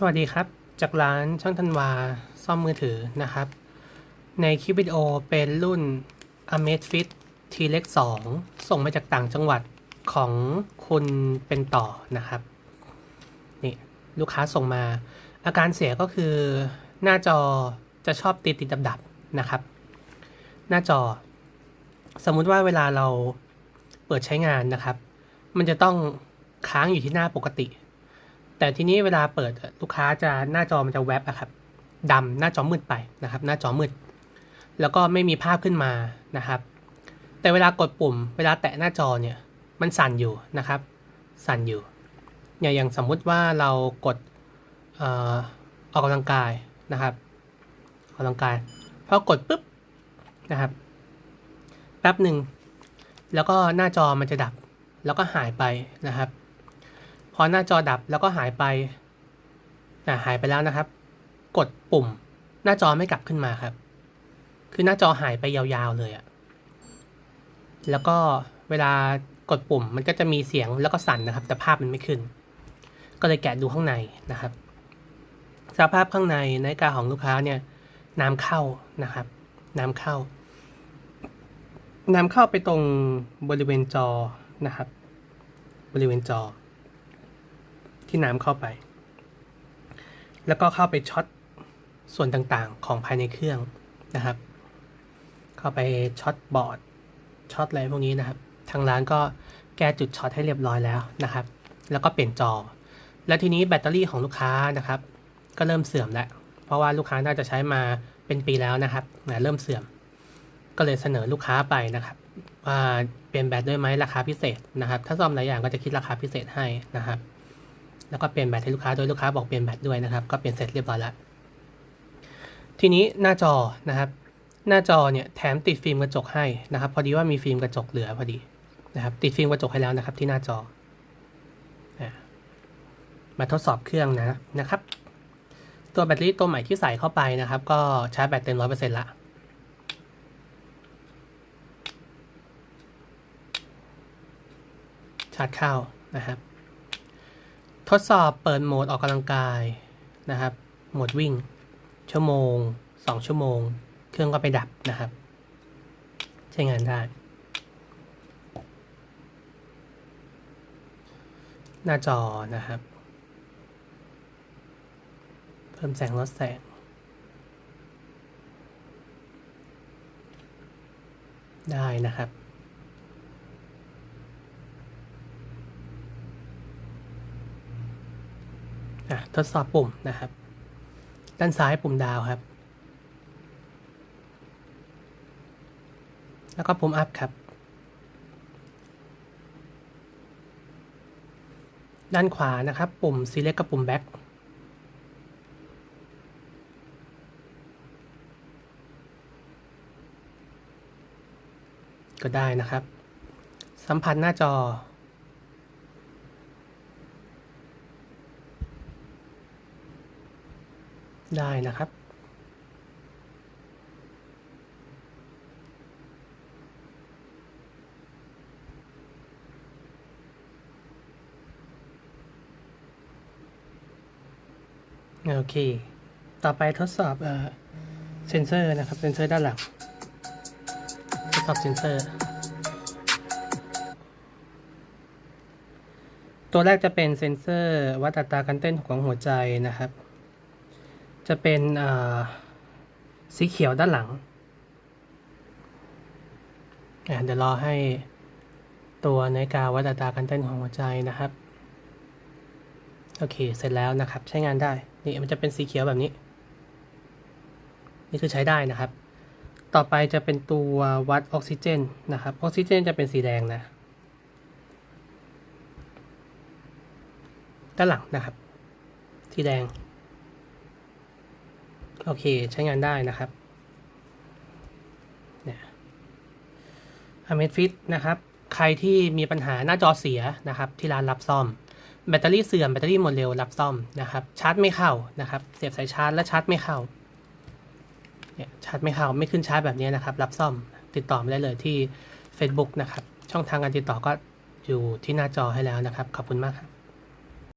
สวัสดีครับ จากร้านช่างธันวาซ่อมมือถือนะครับ ในคลิปวิดีโอเป็นรุ่น Amazfit T-Lex 2 ส่งมาจากต่างจังหวัดของคุณเป็นต่อนะครับ นี่ลูกค้าส่งมา อาการเสียก็คือหน้าจอจะชอบติดติดดับดับๆนะครับ หน้าจอ สมมุติว่าเวลาเราเปิดใช้งานนะครับ มันจะต้องค้างอยู่ที่หน้าปกติ แต่ทีนี้เวลาเปิดลูกค้าจะหน้าจอมันจะแวบอะครับดำหน้าจอมืดไปนะครับ หน้าจอมืด แล้วก็ไม่มีภาพขึ้นมานะครับ แต่เวลากดปุ่ม เวลาแตะหน้าจอเนี่ยมันสั่นอยู่นะครับ สั่นอยู่อย่างอย่างสมมุติว่าเรากดอออกกำลังกายนะครับออกกำลังกายพอกดปุ๊บนะครับแป๊บหนึ่งแล้วก็หน้าจอมันจะดับ แล้วก็หายไปนะครับ อหน้าจอดับแล้วก็หายไปอะหายไปแล้วนะครับ กดปุ่มหน้าจอไม่กลับขึ้นมาครับ คือหน้าจอหายไปยาวๆเลยอะแล้วก็เวลากดปุ่มมันก็จะมีเสียงแล้วก็สั่นนะครับ แต่ภาพมันไม่ขึ้น ก็เลยแกะดูข้างในนะครับ สภาพข้างในนาฬิกาของลูกค้าเนี่ยน้ำเข้านะครับ น้ำเข้า น้ำเข้าไปตรงบริเวณจอนะครับ บริเวณจอ ที่น้ำเข้าไป แล้วก็เข้าไปช็อตส่วนต่างๆ ของภายในเครื่องนะครับ เข้าไปช็อตบอร์ดช็อตอะไรพวกนี้นะครับ ทางร้านก็แก้จุดช็อตให้เรียบร้อยแล้วนะครับ แล้วก็เปลี่ยนจอ แล้วทีนี้แบตเตอรี่ของลูกค้านะครับ ก็เริ่มเสื่อมแล้ว เพราะว่าลูกค้าน่าจะใช้มาเป็นปีแล้วนะครับนะเริ่มเสื่อม ก็เลยเสนอลูกค้าไปนะครับว่าเปลี่ยนแบตด้วยไหมราคาพิเศษนะครับ ถ้าซ่อมหลายอย่างก็จะคิดราคาพิเศษให้นะครับ แล้วก็เปลี่ยนแบตให้ลูกค้าโดยลูกค้าบอกเปลี่ยนแบตด้วยนะครับ ก็เปลี่ยนเสร็จเรียบร้อยแล้ว ทีนี้หน้าจอนะครับ หน้าจอเนี่ยแถมติดฟิล์มกระจกให้นะครับ พอดีว่ามีฟิล์มกระจกเหลือพอดีนะครับ ติดฟิล์มกระจกให้แล้วนะครับ ที่หน้าจอ มาทดสอบเครื่องนะนะครับ ตัวแบตเตอรี่ตัวใหม่ที่ใส่เข้าไปนะครับ ก็ชาร์จแบตเต็มร้อยเปอร์เซ็นต์ละชาร์จเข้านะครับ ทดสอบเปิดโหมดออกกำลังกายนะครับ โหมดวิ่ง ชั่วโมง 2 ชั่วโมง เครื่องก็ไปดับนะครับ ใช้งานได้ หน้าจอนะครับ เพิ่มแสงลดแสง ได้นะครับ อะทดสอบปุ่มนะครับ ด้านซ้ายปุ่มดาวครับ แล้วก็ปุ่มอัพครับ ด้านขวานะครับ ปุ่ม select กับปุ่ม back ก็ได้นะครับ สัมผัสหน้าจอ ได้นะครับ โอเค ต่อไปทดสอบเอ่อเซนเซอร์นะครับ เซนเซอร์ด้านหลัง ทดสอบเซนเซอร์ ตัวแรกจะเป็นเซนเซอร์วัดอัตราการเต้นของหัวใจนะครับ จะเป็นสีเขียวด้านหลัง เดี๋ยวรอให้ตัวนาฬิกาวัดอัตราการเต้นของหัวใจนะครับ โอเค เสร็จแล้วนะครับ ใช้งานได้ นี่มันจะเป็นสีเขียวแบบนี้ นี่คือใช้ได้นะครับ ต่อไปจะเป็นตัววัดออกซิเจนนะครับ ออกซิเจนจะเป็นสีแดงนะ ด้านหลังนะครับ สีแดง โอเคใช้งานได้นะครับเนี่ยอเมทฟิตนะครับ ใครที่มีปัญหาหน้าจอเสียนะครับที่ร้านรับซ่อม แบตเตอรี่เสื่อมแบตเตอรี่หมดเร็วรับซ่อมนะครับชาร์จไม่เข้านะครับ เสียบสายชาร์จและชาร์จไม่เข้าเนี่ยชาร์จไม่เข้าไม่ขึ้นชาร์จแบบนี้นะครับ รับซ่อมติดต่อไม่ได้เลยที่ Facebook นะครับ ช่องทางการติดต่อก็อยู่ที่หน้าจอให้แล้วนะครับ ขอบคุณมากครับ